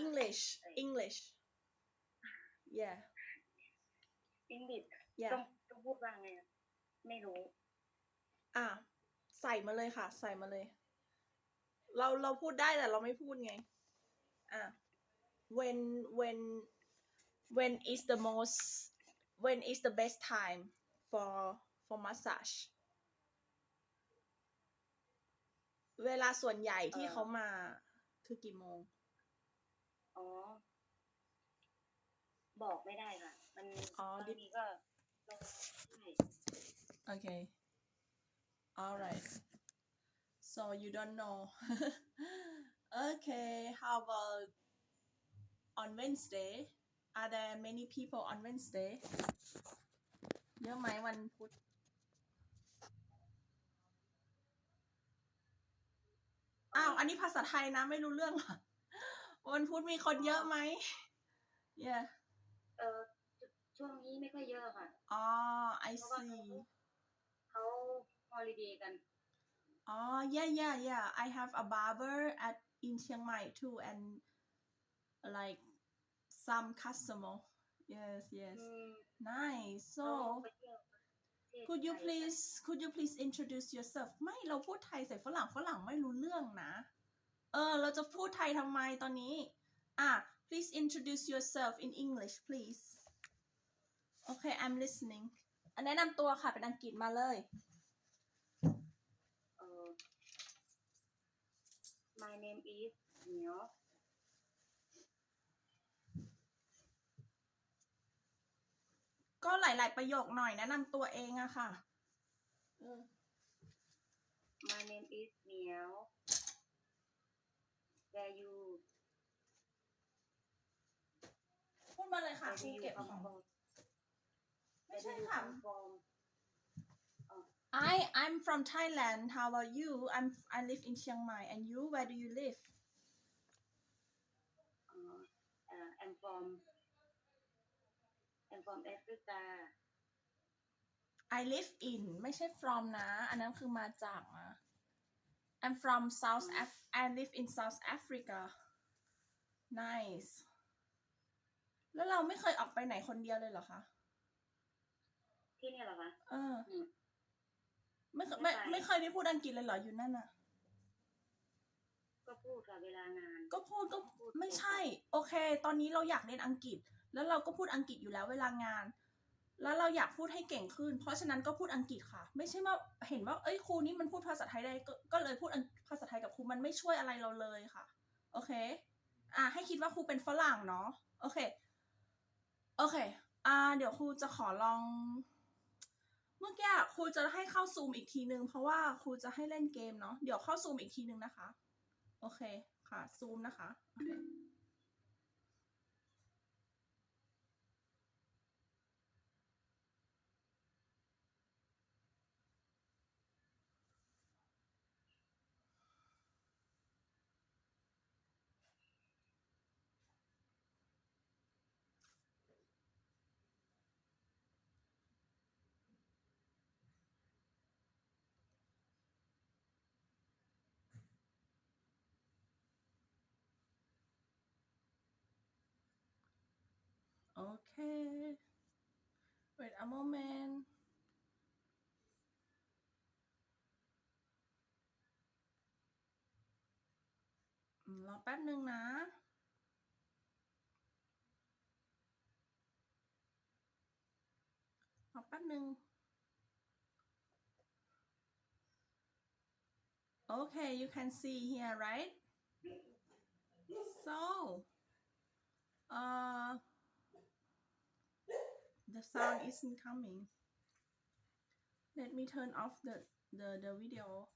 English English yeah อังกฤษ yeah ต้องต้องพูดว่าไงอะไม่รู้ อะใส่มาเลยค่ะ ใส่มาเลย เราเราพูดได้แต่เราไม่พูดไง อะ when when when is the most when is the best time for for massage เวลาส่วนใหญ่ที่เอ่อเขามาคือกี่โมง อ๋อ บอกไม่ได้ค่ะ มันอ๋อ บางดิทีก็เราใช่ Okay. All right. So you don't know. okay. How about on Wednesday? Are there many people on Wednesday? เยอะไหมวันพุธ อ้าว อันนี้ภาษาไทยนะ ไม่รู้เรื่องเหรอ วันพุธมีคนเยอะไหม Yeah. เออช่วงนี้ไม่ค่อยเยอะค่ะ อ๋อ I เพราะว่า see. เขาฮอลิเดย์กัน Oh yeah yeah yeah I have a barber at in Chiang Mai too and like some customer yes yes อืม nice เขา so ไปเที่ยวประเทศ could you ไทยกัน please could you please introduce yourself ไม่เราพูดไทยใส่ฝรั่งฝรั่งไม่รู้เรื่องนะ เออ เราจะพูดไทยทำไมตอนนี้ อะ please introduce yourself in English please okay I'm listening อันแนะนำตัวค่ะ เป็นอังกฤษมาเลยเออ my name is เหมียวก็หลาย ๆ ประโยคหน่อยแนะนำตัวเองอะค่ะเออ my name is เหมียว where you พูดมาเลยค่ะ where ครู do you เก็บ come ของ from ไม่ where ใช่ do you ค่ะ come from I I'm from Thailand how about you I'm I live in Chiang Mai and you where do you live เอ่อเอ่อ I'm from I'm from Africa I live in ไม่ใช่ from นะ อันนั้นคือมาจากนะ I'm from South Af I live in South Africa nice แล้วเราไม่เคยออกไปไหนคนเดียวเลยเหรอคะ ที่นี่เหรอคะเอออืมไม่เคยไม่ไม่ไปไม่เคยได้พูดอังกฤษเลยเหรออยู่นั่นน่ะ ก็พูดกับเวลางาน ก็พูดก็พูดไม่ใช่ โอเค ตอนนี้เราอยากเรียนอังกฤษ แล้วเราก็พูดอังกฤษอยู่แล้วเวลางาน แล้วเราอยากพูดให้เก่งขึ้น เพราะฉะนั้นก็พูดอังกฤษค่ะ ไม่ใช่ว่าเห็นว่าเอ้ยครูนี่มันพูดภาษาไทยได้ก็เลยพูดภาษาไทยกับครูมันไม่ช่วยอะไรเราเลยค่ะ โอเค อะให้คิดว่าครูเป็นฝรั่งเนาะ โอเค โอเค อ่า เดี๋ยวครูจะขอลอง เมื่อกี้ครูจะให้เข้าซูมอีกทีนึง เพราะว่าครูจะให้เล่นเกมเนาะ เดี๋ยวเข้าซูมอีกทีนึงนะคะ โอเค ค่ะ ซูมนะคะ โอเค Okay. Wait a moment. อืมรอแป๊บหนึ่งนะ รอแป๊บหนึ่ง Okay, you can see here, right? So, uh, the sound isn't coming. Let me turn off the the, the video.